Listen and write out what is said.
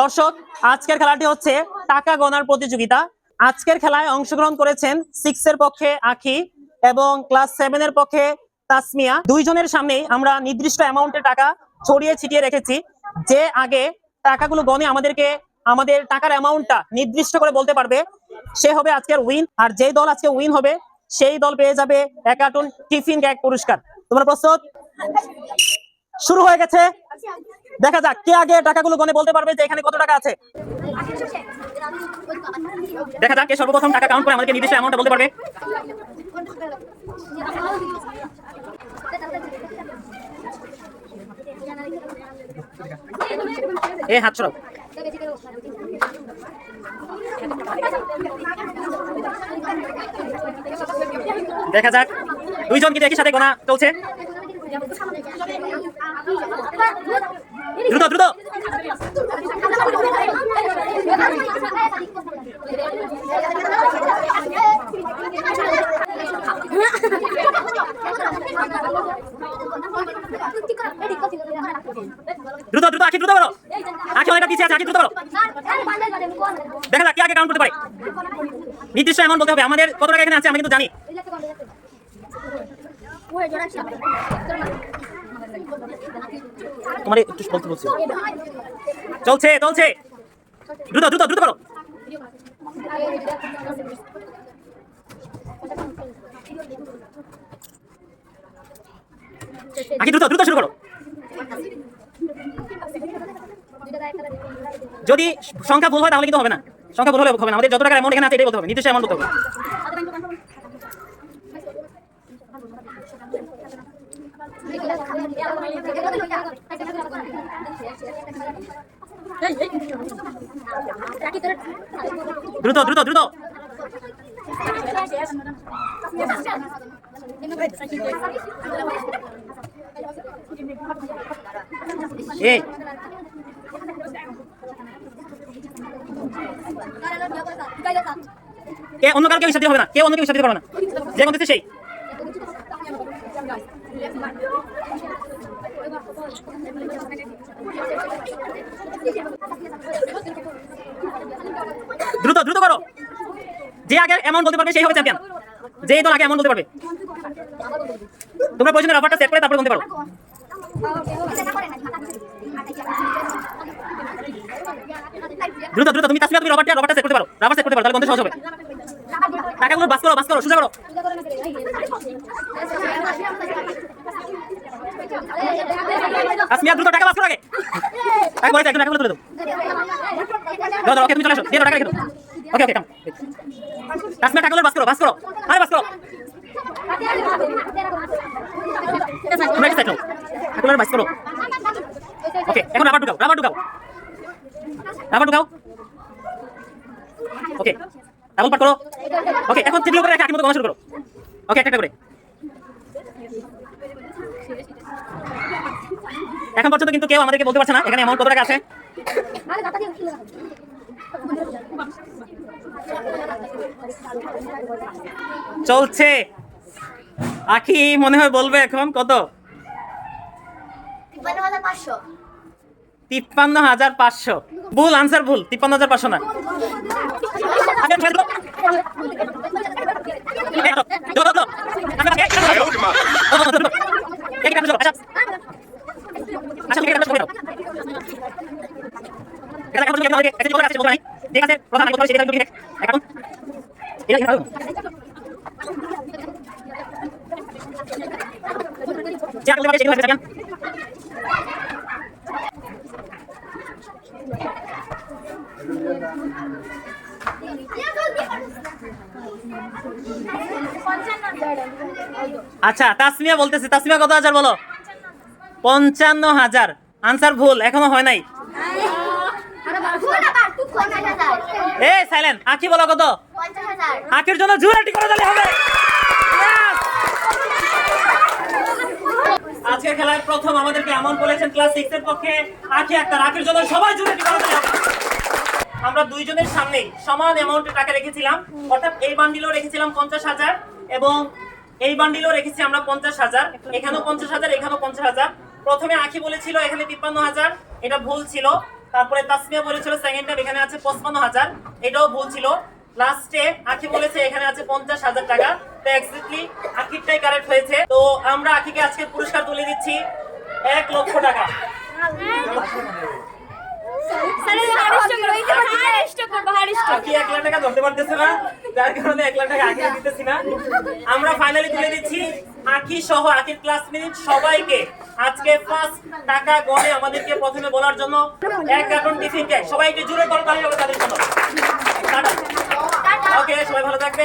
দর্শক, আজকের খেলাটি হচ্ছে টাকা গণার প্রতিযোগিতা। আজকের খেলায় অংশগ্রহণ করেছেন সিক্স এর পক্ষে আখি এবং ক্লাস সেভেন এর পক্ষে তাসমিয়া। দুইজনের সামনেই আমরা নির্দিষ্ট অ্যামাউন্টের টাকা ছড়িয়ে ছিটিয়ে রেখেছি। যে আগে টাকাগুলো গণে আমাদেরকে, আমাদের টাকার অ্যামাউন্টটা নির্দিষ্ট করে বলতে পারবে, সে হবে আজকের উইন আর যেই দল আজকে উইন হবে, সেই দল পেয়ে যাবে এক কার্টুন টিফিন ক্যাক পুরস্কার। তোমরা প্রস্তুত? শুরু হয়ে গেছে। দেখা যাক কে আগে টাকাগুলো গনে বলতে পারবে যে এখানে কত টাকা আছে দেখা যাক কে সর্বপ্রথম টাকা কাউন্ট করে আমাদেরকে নির্দিষ্ট অ্যামাউন্টটা বলতে পারবে এ হাত ছড়াও দেখা যাক দুইজন কিন্তু একই সাথে গোনা চলছে দ্রুত দ্রুত দ্রুত দ্রুত আখি দ্রুত করো আখি অনেকটা পিছিয়ে আছে আখি দ্রুত করো দেখা যাক কে আগে কাউন্ট করতে পারে নির্দিষ্ট অ্যামাউন্ট বলতে হবে আমাদের কত টাকা এখানে আছে আমি কিন্তু জানি তোমার একটু বলতে বলছি। চলছে চলছে। দ্রুত দ্রুত দ্রুত করো। আগে দ্রুত দ্রুত শুরু করো। যদি সংখ্যা ভুল হয় তাহলে কিন্তু হবে না। সংখ্যা ভুল হলে হবে না। আমাদের যত টাকা অ্যামাউন্ট এখানে আছে, এটাই বলতে হবে। নির্দিষ্ট অ্যামাউন্ট বলতে হবে। দ্রুত দ্রুত দ্রুত। এই কে অন্য কারও কেউ সাথে হবে না? কেউ অন্য কেউ সাথে পারবে না। যে কোন সেই দ্রুত দ্রুত করো যে অ্যামাউন্ট বলতে পারবে, সেই হবে চ্যাম্পিয়ন যেই দল আগে অ্যামাউন্ট বলতে পারবে। তোমরা প্রয়োজনে রাবারটা সেট করে তারপরে বলতে পারো। দ্রুত দ্রুত, তুমি তাসমিয়া, তুমি রবারটা রবারটা সেট করতে পারো। রাবার সেট করতে পারো, তাহলে বন্ধু সহজ হবে। টাকাগুলো বাস করো বাস করো সোজা করো। তাসমিয়া, দ্রুত টাকা বাস করো আগে। একবার একজন টাকাগুলো তুলে দাও। দাও ওকে, তুমি চলে আসো। দিয়ে টাকা রেখে দাও। ওকে ওকে কাম তাসমিয়া টাকাগুলো বাস করো বাস করো। আরে, বাস করো। তোমরা বাস করো। ওকে এখন রাবার ঢুকাও রাবার ঢুকাও। রাবার ঢুকাও। ওকে ডাবল পাট করো। ওকে এখন টেবিল উপরে রেখে মতো গণনা শুরু করো। ওকে একটা করে। এখন পর্যন্ত কিন্তু কেউ আমাদেরকে বলতে পারছে না, এখানে অ্যামাউন্ট কত টাকা আছে। চলছে। আখি মনে হয় বলবে এখন কত? তিপ্পান্ন হাজার পাঁচশো। ভুল আনসার ভুল। তিপ্পান্ন হাজার পাঁচশো না। আচ্ছা তাসমিয়া বলতেছে তাসমিয়া কত হাজার বলো? পঞ্চান্ন হাজার। আনসার ভুল এখনও হয় নাই? এ সাইলেন্ট আখি বলো কত? আখির জন্য জুরাটি করে দিলে হবে। আজকের খেলায় প্রথম আমাদেরকে এমন বলেছেন ক্লাস সিক্স এর পক্ষে আখি একটা আখির জন্য সবাই জুরাটি করে দিলে আমরা দুইজনের সামনেই সমান অ্যামাউন্টের টাকা রেখেছিলাম। অর্থাৎ এই বান্ডিলও রেখেছিলাম পঞ্চাশ হাজার এবং এই বান্ডিলও রেখেছি আমরা পঞ্চাশ হাজার। এখানেও পঞ্চাশ হাজার এখানেও পঞ্চাশ হাজার। প্রথমে আখি বলেছিল এখানে তিপ্পান্ন হাজার। এটা ভুল ছিল। তারপরে তাসমিয়া বলেছিল সেকেন্ড টাইম এখানে আছে পঁচপান্ন হাজার এটাও ভুল ছিল লাস্টে আখি বলেছে এখানে আছে পঞ্চাশ হাজার টাকা তো এক্স্যাক্টলি আখিরটাই কারেক্ট হয়েছে তো আমরা আখিকে আজকে পুরস্কার তুলে দিচ্ছি এক লক্ষ টাকা আখি এক লাখ টাকা ধরতে পারতেছে না যার কারণে এক লাখ টাকা আগে দিতেছি না। আমরা ফাইনালি তুলে দিচ্ছি আখি সহ আখির ক্লাসমেট সবাইকে। আজকে ফার্স্ট টাকা গড়ে আমাদেরকে প্রথমে বলার জন্য এক কার্টুন টিফিন সবাইকে জুড়ে করতে হবে তাদের জন্য। ওকে সবাই ভালো থাকবেন।